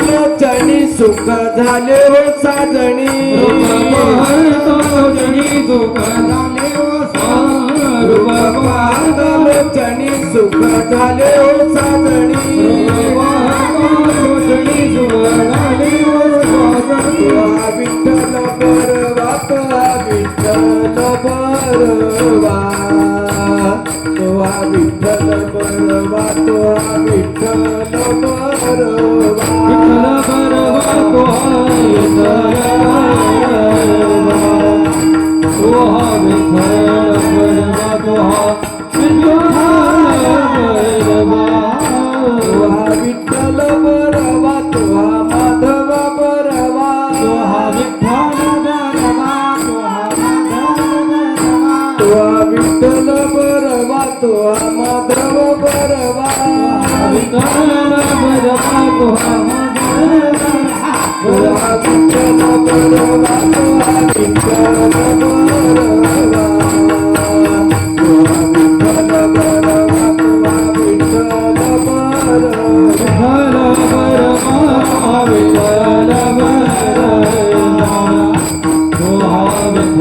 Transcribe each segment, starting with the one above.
लोचणी सुख झाले हो साजणी सुख झाले हो साजणी सुख झाले हो साजणी. Mother.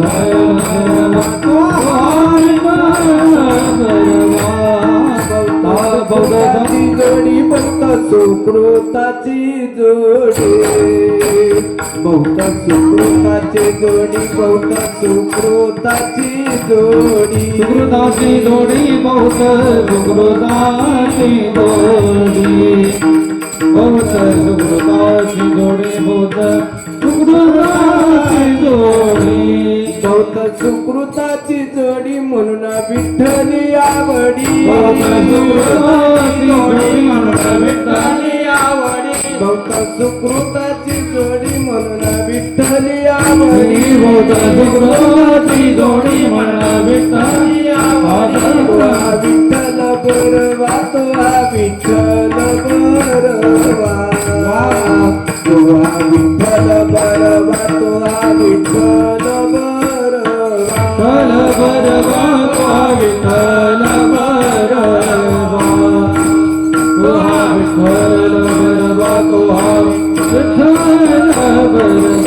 Hare सुकृताची जोडी बहुता सुकृताची जोडी बहुता सुकृताची जोडी सुकृताची जोडी बहुत सुकृताची जोडी बहुत सुकृताची जोडी बहुत सुकृताची जोडी सुकृताची जोडी म्हणून विठ्ठली आवडी. विठ्ठली आवडी. भक्त सुकृताची जोडी म्हणून विठ्ठली आवडी. भक्त सुकृताची जोडी म्हणून विठ्ठली आवडी. विठ्ठल पुरवा तो विठ्ठल Thank you.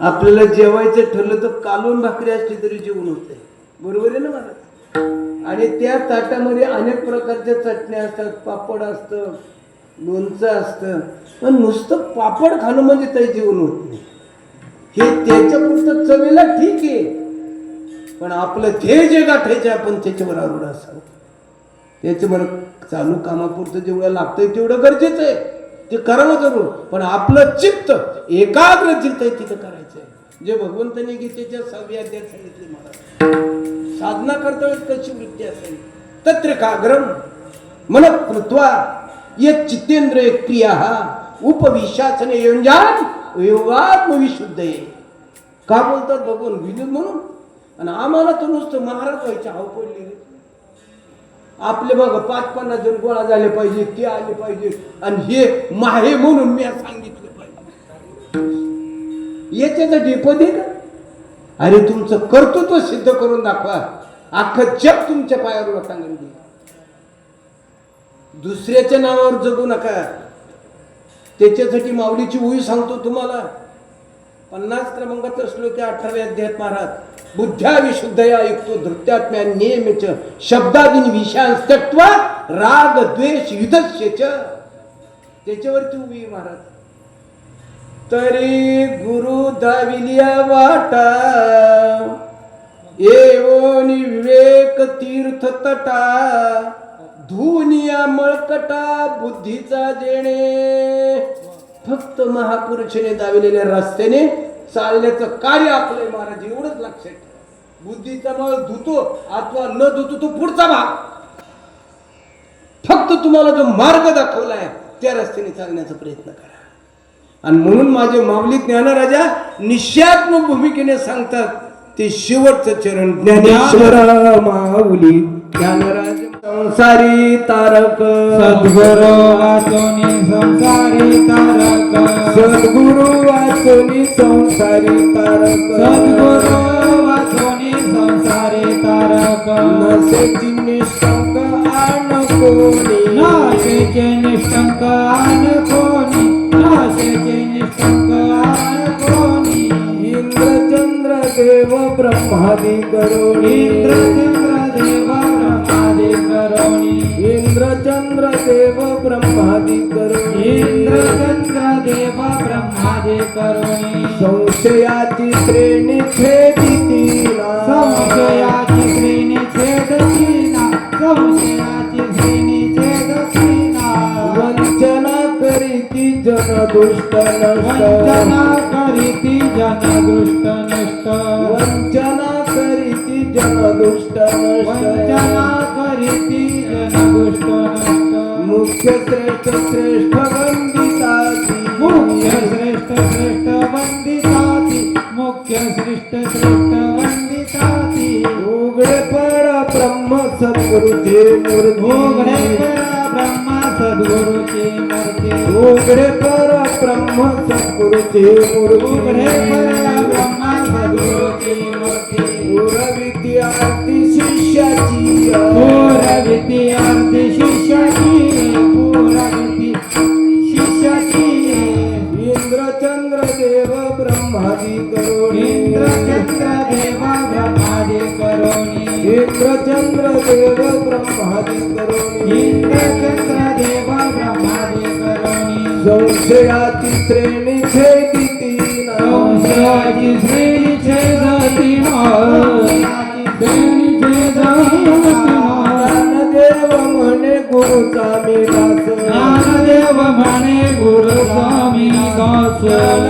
आपल्याला जेवायचं ठरलं तर कालून भाकरी असली तरी जेवण होते बरोबर आहे ना मला आणि त्या ताटामध्ये अनेक प्रकारच्या चटण्या असतात पापड असतं लोणचं असतं. पण नुसतं पापड खाणं म्हणजे ते जेवण होत नाही. हे त्याच्या पुरतं चवेला ठीक आहे. पण आपलं जे जे गाठायचे आपण त्याच्यावर आरोड असावं. त्याच्यावर चालू कामापुरतं जेवढं लागतंय तेवढं गरजेचं आहे. ते करावं जरूर. पण आपलं चित्त एकाग्र चित्त आहे तिथं करायचं आहे जे भगवंतांनी गीतेच्या सहाव्या अध्यात सांगितले मला साधना करता कशी वृत्ती असेल? तत्र काग्रम मन कृत्वा ये चित्तेंद्र क्रिया उपविशासन योंजान योगात्मविशुद्ध आहे का बोलतात भगवान? विनोद म्हणून. आणि आम्हाला तर नुसतं महाराज व्हायचे हाव पडले आपले बघ पाच पन्नास जण गोळा झाले पाहिजे ते आले पाहिजे. आणि हे माहे म्हणून मी सांगितलं पाहिजे. याच्यासाठी डेपद आहे का अरे तुमचं कर्तृत्व सिद्ध करून दाखवा. अख्खं जग तुमच्या पायावर सांगेल दुसऱ्याच्या नावावर जगू नका. त्याच्यासाठी माऊलीची उई सांगतो तुम्हाला. पन्नास क्रमांकाचा श्लोक आहे अठराव्या अध्यायात महाराज. बुद्ध्या विशुद्धया युक्तो धृत्यात्म्या नियमेच शब्दादीन विषयांस्तत्वा राग द्वेष युधस्य त्याच्यावरती उभी महाराज। तरी गुरु दाविलिया वाटा एवोनी विवेक तीर्थ तटा धुनिया मळकटा बुद्धीचा जेणे फक्त महापुरुषाने दाविलेल्या रस्त्याने चालण्याचं कार्य आपलंय महाराज एवढंच लक्षात ठेवा बुद्धीचा मळ धुतो अथवा न धुतो तो पुढचा भाग. फक्त तुम्हाला जो मार्ग दाखवलाय त्या रस्त्याने चालण्याचा प्रयत्न करा. आणि म्हणून माझे माऊली ज्ञानराजा निश्चयात्मक भूमिकेने सांगतात ते शेवटचं चरण ज्ञानेश्वर माऊली ज्ञानराज. संसारी तारक. सद्गुरु वाचोनी संसारी तारक. सद्गुरु वाचोनी संसारी तारक. सद्गुरु वाचोनी संसारी तारक. नसेची निष्ठंक आण कोणी. नाशेचे निष्ठंक आन कोणी. नाशेचे निष्ठंक आन कोणी. इंद्रचंद्र देव ब्रह्मादी करोणी. इंद्रचंद्र देव इंद्रचंद्र देव ब्रह्मादी करोणी इंद्रचंद्र देव ब्रह्मादि करोणी संशयाची श्रेणी छेदितीला संशयाची श्रेणी छेदतीना संशयाची श्रेणी छेदतीना वंचना करीती जन दुष्ट वंचना करीती जन दृष्ट नष्ट। वंचना करीती जन दुष्ट वंचना नष्ट। नष्ट मुख्य श्रेष्ठ श्रेष्ठ वंदिता मुख्य श्रेष्ठ श्रेष्ठ वंदिता मुख्य श्रेष्ठ श्रेष्ठ वंदिता उगड़े पर ब्रह्म सद्गुरु ते मूर्ति उगड़े पड़ा ब्रह्म सद्गुरु ते मूर्ति उगड़े पर ब्रह्म सद्गुरु ते मूर्ति उगड़े पड़ा ब्रह्म सद्गुरु ते मूर्ति पूरा विद्यार्थी शिष्याची पूरा विद्या करोणी इंद्रचंद्र देव ब्रह्मादि करोणी इंद्रचंद्र देव ब्रह्मादी करोणी इंद्रचंद्र देव ब्रह्मादि करोणी संशयाची श्रेणी छेदितीना संशयाची श्रेणी छेदतीना श्रेणी छेदतीना ज्ञानदेव म्हणे गुरुचा मी दास ज्ञानदेव म्हणे गुरु स्वामी दास.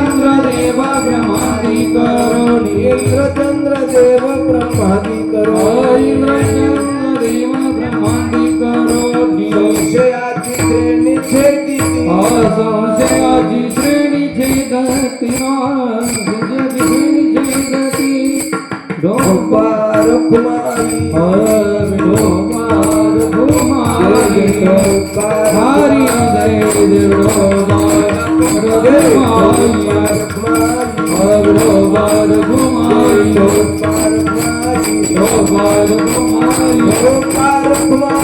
ડોમાર કુમારી ડોમાર કુમારી હારી જય દેવોમાર ડોમાર કુમારી ડોમાર કુમારી ડોમાર કુમારી